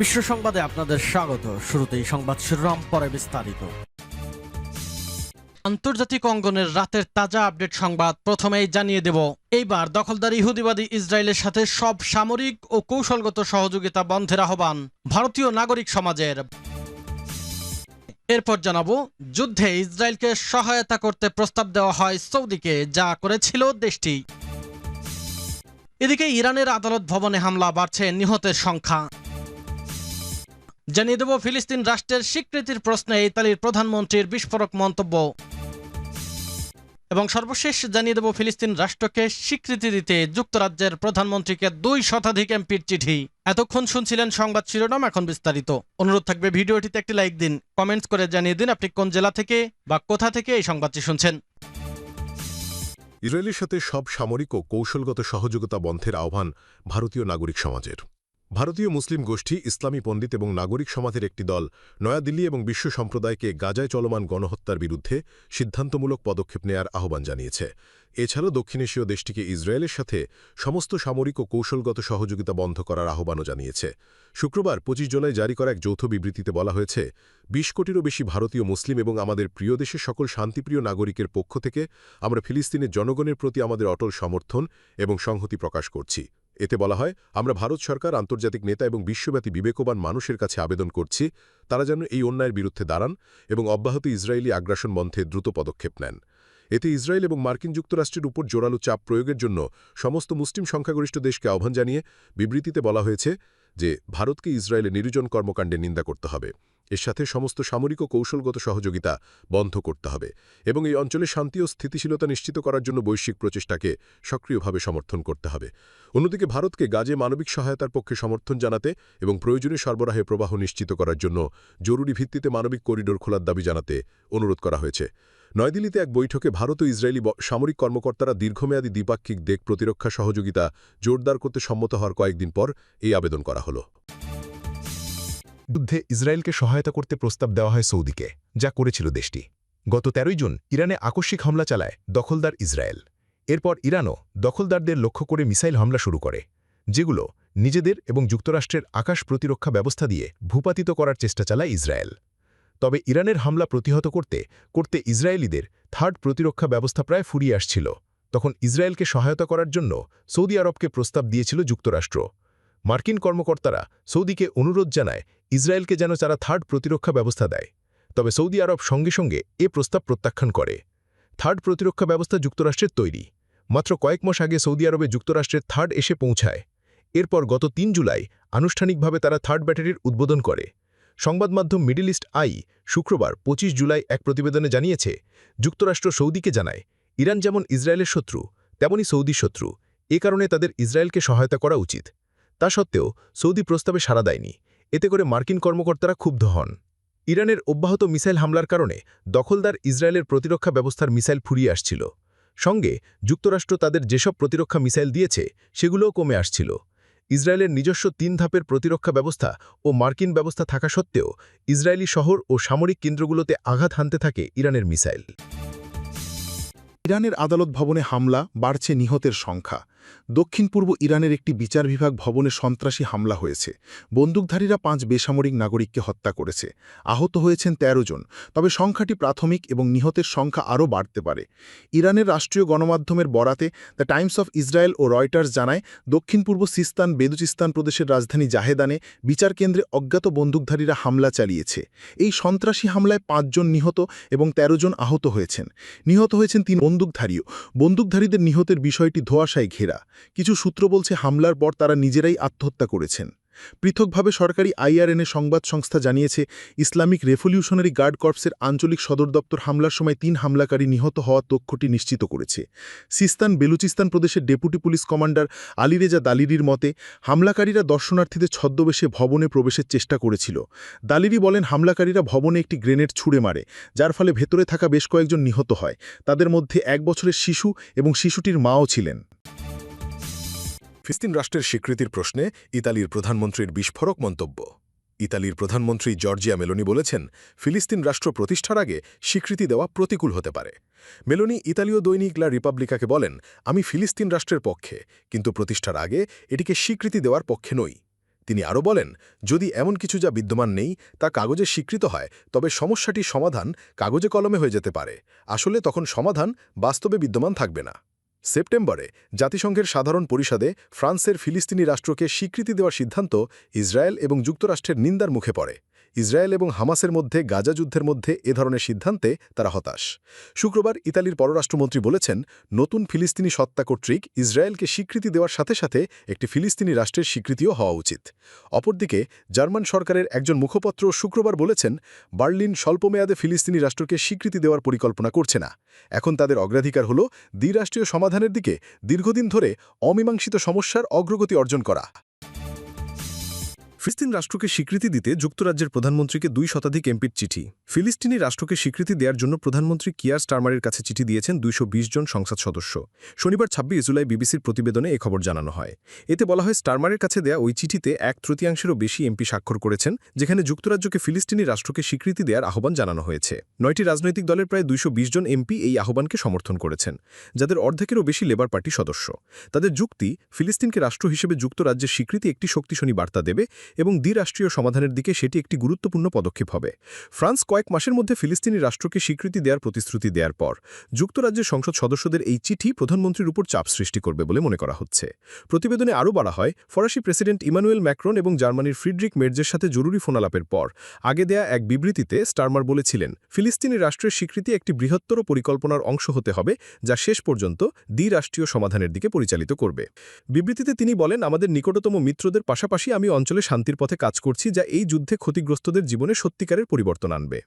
বিশ্ব সংবাদে আপনাদের স্বাগত। শুরুতেই সংবাদ শিরোনাম, পরে বিস্তারিত। আন্তর্জাতিক অঙ্গনের রাতের তাজা আপডেট সংবাদ প্রথমেই জানিয়ে দেব। এইবার দখলদার ইহুদিবাদী ইসরায়েলের সাথে সব সামরিক ও কৌশলগত সহযোগিতা বন্ধের আহ্বান ভারতীয় নাগরিক সমাজের। এরপর জানাব, যুদ্ধে ইসরায়েলকে সহায়তা করতে প্রস্তাব দেওয়া হয় সৌদিকে, যা করেছিল দেশটি। এদিকে ইরানের আদালত ভবনে হামলা বাড়ছে নিহতের সংখ্যা। জানিয়ে দেব ফিলিস্তিন রাষ্ট্রের স্বীকৃতির প্রশ্নে ইতালির প্রধানমন্ত্রীর বিস্ফোরক মন্তব্য। এবং সর্বশেষ জানিয়ে দেব ফিলিস্তিন রাষ্ট্রকে স্বীকৃতি দিতে যুক্তরাজ্যের প্রধানমন্ত্রীকে দুই শতাধিক এমপির চিঠি। এতক্ষণ শুনছিলেন সংবাদ শিরোনাম, এখন বিস্তারিত। অনুরোধ থাকবে ভিডিওটিতে একটি লাইক দিন, কমেন্টস করে জানিয়ে দিন আপনি কোন জেলা থেকে বা কোথা থেকে এই সংবাদটি শুনছেন। ইসরায়েলের সাথে সব সামরিক ও কৌশলগত সহযোগিতা বন্ধের আহ্বান ভারতীয় নাগরিক সমাজের। ভারতীয় মুসলিম গোষ্ঠী ইসলামী পণ্ডিত এবং নাগরিক সমাজের একটি দল নয়াদিল্লি এবং বিশ্ব সম্প্রদায়কে গাজায় চলমান গণহত্যার বিরুদ্ধে সিদ্ধান্তমূলক পদক্ষেপ নেয়ার আহ্বান জানিয়েছে। এছাড়াও দক্ষিণ এশীয় দেশটিকে ইসরায়েলের সাথে সমস্ত সামরিক ও কৌশলগত সহযোগিতা বন্ধ করার আহ্বানও জানিয়েছে। শুক্রবার পঁচিশ জুলাই জারি করা এক যৌথ বিবৃতিতে বলা হয়েছে, বিশ কোটিরও বেশি ভারতীয় মুসলিম এবং আমাদের প্রিয় দেশের সকল শান্তিপ্রিয় নাগরিকের পক্ষ থেকে আমরা ফিলিস্তিনের জনগণের প্রতি আমাদের অটল সমর্থন এবং সংহতি প্রকাশ করছি। এতে বলা হয়, আমরা ভারত সরকার, আন্তর্জাতিক নেতা এবং বিশ্বব্যাপী বিবেকবান মানুষের কাছে আবেদন করছি, তারা যেন এই অন্যায়ের বিরুদ্ধে দাঁড়ান এবং অব্যাহত ইসরায়েলি আগ্রাসন বন্ধে দ্রুত পদক্ষেপ নেন। এতে ইসরায়েল এবং মার্কিন যুক্তরাষ্ট্রের উপর জোরালো চাপ প্রয়োগের জন্য সমস্ত মুসলিম সংখ্যাগরিষ্ঠ দেশকে আহ্বান জানিয়ে বিবৃতিতে বলা হয়েছে যে, ভারতকে ইসরায়েলে নির্জন কর্মকাণ্ডে নিন্দা করতে হবে। এর সাথে সমস্ত সামরিক ও কৌশলগত সহযোগিতা বন্ধ করতে হবে এবং এই অঞ্চলে শান্তি ও স্থিতিশীলতা নিশ্চিত করার জন্য বৈশ্বিক প্রচেষ্টাকে সক্রিয়ভাবে সমর্থন করতে হবে। অন্যদিকে ভারতকে গাজে মানবিক সহায়তার পক্ষে সমর্থন জানাতে এবং প্রয়োজনীয় সরবরাহে প্রবাহ নিশ্চিত করার জন্য জরুরি ভিত্তিতে মানবিক করিডোর খোলার দাবি জানাতে অনুরোধ করা হয়েছে। নয়াদিল্লিতে এক বৈঠকে ভারত ও ইসরায়েলি সামরিক কর্মকর্তারা দীর্ঘমেয়াদী দ্বিপাক্ষিক দেখ প্রতিরক্ষা সহযোগিতা জোরদার করতে সম্মত হওয়ার কয়েকদিন পর এই আবেদন করা হলো। যুদ্ধে ইসরায়েলকে সহায়তা করতে প্রস্তাব দেওয়া হয় সৌদিকে, যা করেছিল দেশটি। গত তেরোই জুন ইরানে আকস্মিক হামলা চালায় দখলদার ইসরায়েল। এরপর ইরানও দখলদারদের লক্ষ্য করে মিসাইল হামলা শুরু করে, যেগুলো নিজেদের এবং যুক্তরাষ্ট্রের আকাশ প্রতিরক্ষা ব্যবস্থা দিয়ে ভূপাতিত করার চেষ্টা চালায় ইসরায়েল। তবে ইরানের হামলা প্রতিহত করতে করতে ইসরায়েলিদের থার্ড প্রতিরক্ষা ব্যবস্থা প্রায় ফুরিয়ে আসছিল। তখন ইসরায়েলকে সহায়তা করার জন্য সৌদি আরবকে প্রস্তাব দিয়েছিল যুক্তরাষ্ট্র। মার্কিন কর্মকর্তারা সৌদিকে অনুরোধ জানায় ইসরায়েলকে যেন তারা থার্ড প্রতিরক্ষা ব্যবস্থা দেয়। তবে সৌদি আরব সঙ্গে সঙ্গে এ প্রস্তাব প্রত্যাখ্যান করে। থার্ড প্রতিরক্ষা ব্যবস্থা যুক্তরাষ্ট্রের তৈরি। মাত্র কয়েক মাস আগে সৌদি আরবে যুক্তরাষ্ট্রের থার্ড এসে পৌঁছায়। এরপর গত তিন জুলাই আনুষ্ঠানিকভাবে তারা থার্ড ব্যাটারির উদ্বোধন করে। সংবাদ মাধ্যম মিডল ইস্ট আই শুক্রবার ২৫ জুলাই এক প্রতিবেদনে জানিয়েছে, যুক্তরাষ্ট্র সৌদিকে জানায়, ইরান যেমন ইসরায়েলের শত্রু তেমনই সৌদি শত্রু। এ কারণে তাদের ইসরায়েলকে সহায়তা করা উচিত। তা সত্ত্বেও সৌদি প্রস্তাবে সাড়া দেয়নি। এতে করে মার্কিন কর্মকর্তারা ক্ষুব্ধ হন। ইরানের অব্যাহত মিসাইল হামলার কারণে দখলদার ইসরায়েলের প্রতিরক্ষা ব্যবস্থার মিসাইল ফুরিয়ে আসছিল। সঙ্গে যুক্তরাষ্ট্র তাদের যেসব প্রতিরক্ষা মিসাইল দিয়েছে, সেগুলোও কমে আসছিল। ইসরায়েলের নিজস্ব তিন ধাপের প্রতিরক্ষা ব্যবস্থা ও মার্কিন ব্যবস্থা থাকা সত্ত্বেও ইসরায়েলি শহর ও সামরিক কেন্দ্রগুলোতে আঘাত হানতে থাকে ইরানের মিসাইল। ইরানের আদালত ভবনে হামলা বাড়ছে নিহতের সংখ্যা। দক্ষিণ পূর্ব ইরানের একটি বিচার বিভাগ ভবনে সন্ত্রাসী হামলা হয়েছে। বন্দুকধারীরা পাঁচ বেসামরিক নাগরিককে হত্যা করেছে। আহত হয়েছেন ১৩ জন, তবে সংখ্যাটি প্রাথমিক এবং নিহতের সংখ্যা আরও বাড়তে পারে। ইরানের রাষ্ট্রীয় গণমাধ্যমের বরাতে দ্য টাইমস অফ ইসরায়েল ও রয়টার্স জানায় দক্ষিণ পূর্ব সিস্তান বেদুচিস্তান প্রদেশের রাজধানী জাহেদানে বিচার কেন্দ্রে অজ্ঞাত বন্দুকধারীরা হামলা চালিয়েছে। এই সন্ত্রাসী হামলায় পাঁচজন নিহত এবং ১৩ জন আহত হয়েছেন। নিহত হয়েছেন তিন বন্দুকধারীও। বন্দুকধারীদের নিহতের বিষয়টি ধোয়াশায় ঘেরা। কিছু সূত্র বলছে, হামলার পর তারা নিজেরাই আত্মহত্যা করেছেন। পৃথকভাবে সরকারি আইআরএনএ সংবাদ সংস্থা জানিয়েছে, ইসলামিক রেভলিউশনারি গার্ড কর্পসের আঞ্চলিক সদর দপ্তর হামলার সময় তিন হামলাকারী নিহত হওয়ার তথ্যটি নিশ্চিত করেছে। সিস্তান বেলুচিস্তান প্রদেশের ডেপুটি পুলিশ কমান্ডার আলিরেজা দালিরির মতে, হামলাকারীরা দর্শনার্থীদের ছদ্মবেশে ভবনে প্রবেশের চেষ্টা করেছিল। দালিরি বলেন, হামলাকারীরা ভবনে একটি গ্রেনেড ছুড়ে মারে, যার ফলে ভেতরে থাকা বেশ কয়েকজন নিহত হয়। তাদের মধ্যে এক বছরের শিশু এবং শিশুটির মাও ছিলেন। ফিলিস্তিন রাষ্ট্রের স্বীকৃতির প্রশ্নে ইতালির প্রধানমন্ত্রীর বিস্ফোরক মন্তব্য। ইতালির প্রধানমন্ত্রী জর্জিয়া মেলোনি বলেছেন, ফিলিস্তিন রাষ্ট্র প্রতিষ্ঠার আগে স্বীকৃতি দেওয়া প্রতিকূল হতে পারে। মেলোনি ইতালীয় দৈনিক লা রিপাবলিকাকে বলেন, আমি ফিলিস্তিন রাষ্ট্রের পক্ষে, কিন্তু প্রতিষ্ঠার আগে এটিকে স্বীকৃতি দেওয়ার পক্ষে নই। তিনি আরও বলেন, যদি এমন কিছু যা বিদ্যমান নেই, তা কাগজে স্বীকৃত হয়, তবে সমস্যাটি সমাধান কাগজে কলমে হয়ে যেতে পারে। আসলে তখন সমাধান বাস্তবে বিদ্যমান থাকবে না। সেপ্টেম্বরে জাতিসংঘের সাধারণ পরিষদে ফ্রান্সের ফিলিস্তিনি রাষ্ট্রকে স্বীকৃতি দেওয়ার সিদ্ধান্ত ইসরায়েল এবং যুক্তরাষ্ট্রের নিন্দার মুখে পড়ে। ইসরায়েল এবং হামাসের মধ্যে গাজা যুদ্ধের মধ্যে এ ধরনের সিদ্ধান্তে তারা হতাশ। শুক্রবার ইতালির পররাষ্ট্রমন্ত্রী বলেছেন, নতুন ফিলিস্তিনি সত্তা কর্তৃক ইসরায়েলকে স্বীকৃতি দেওয়ার সাথে সাথে একটি ফিলিস্তিনি রাষ্ট্রের স্বীকৃতিও হওয়া উচিত। অপরদিকে, জার্মান সরকারের একজন মুখপত্র শুক্রবার বলেছেন, বার্লিন স্বল্পমেয়াদে ফিলিস্তিনি রাষ্ট্রকে স্বীকৃতি দেওয়ার পরিকল্পনা করছে না। এখন তাদের অগ্রাধিকার হল দ্বিরাষ্ট্রীয় সমাধানের দিকে দীর্ঘদিন ধরে অমীমাংসিত সমস্যার অগ্রগতি অর্জন করা। ফিলিস্তিন রাষ্ট্রকে স্বীকৃতি দিতে যুক্তরাজ্যের প্রধানমন্ত্রীকে দুই শতাধিক এমপির চিঠি। ফিলিস্তিনি রাষ্ট্রকে স্বীকৃতি দেওয়ার জন্য প্রধানমন্ত্রী কিয়ার স্টারমারের কাছে চিঠি দিয়েছেন দুইশো বিশ জন সংসদ সদস্য। শনিবার ছাব্বিশ জুলাই বিবিসির প্রতিবেদনে এ খবর জানানো হয়। এতে বলা হয়, স্টারমারের কাছে দেয়া ওই চিঠিতে এক তৃতীয়াংশেরও বেশি এমপি স্বাক্ষর করেছেন, যেখানে যুক্তরাজ্যকে ফিলিস্তিনি রাষ্ট্রকে স্বীকৃতি দেওয়ার আহ্বান জানানো হয়েছে। নয়টি রাজনৈতিক দলের প্রায় দুইশ বিশ জন এমপি এই আহ্বানকে সমর্থন করেছেন, যাদের অর্ধেকেরও বেশি লেবার পার্টি সদস্য। তাদের যুক্তি, ফিলিস্তিনকে রাষ্ট্র হিসেবে যুক্তরাজ্যের স্বীকৃতি একটি শক্তিশালী বার্তা দেবে এবং দ্বিরাষ্ট্রীয় সমাধানের দিকে সেটি একটি গুরুত্বপূর্ণ পদক্ষেপ হবে। ফ্রান্স কয়েক মাসের মধ্যে ফিলিস্তিনি রাষ্ট্রকে স্বীকৃতি দেওয়ার প্রতিশ্রুতি দেওয়ার পর, যুক্তরাজ্যের সংসদ সদস্যদের এই চিঠি প্রধানমন্ত্রীর উপর চাপ সৃষ্টি করবে বলে মনে করা হচ্ছে। প্রতিবেদনে আরও বলা হয়, ফরাসি প্রেসিডেন্ট ইমানুয়েল ম্যাক্রন এবং জার্মানির ফ্রিডরিক মের্জের সাথে জরুরি ফোনালাপের পর, আগে দেয়া এক বিবৃতিতে স্টারমার বলেছিলেন, ফিলিস্তিনি রাষ্ট্রের স্বীকৃতি একটি বৃহত্তর পরিকল্পনার অংশ হতে হবে যা শেষ পর্যন্ত দ্বিরাষ্ট্রীয় সমাধানের দিকে পরিচালিত করবে। বিবৃতিতে তিনি বলেন, আমাদের নিকটতম মিত্রদের পাশাপাশি আমি অঞ্চলে শান্তির পথে কাজ করছি যা এই যুদ্ধে ক্ষতিগ্রস্তদের জীবনে সত্যিকারের পরিবর্তন আনবে।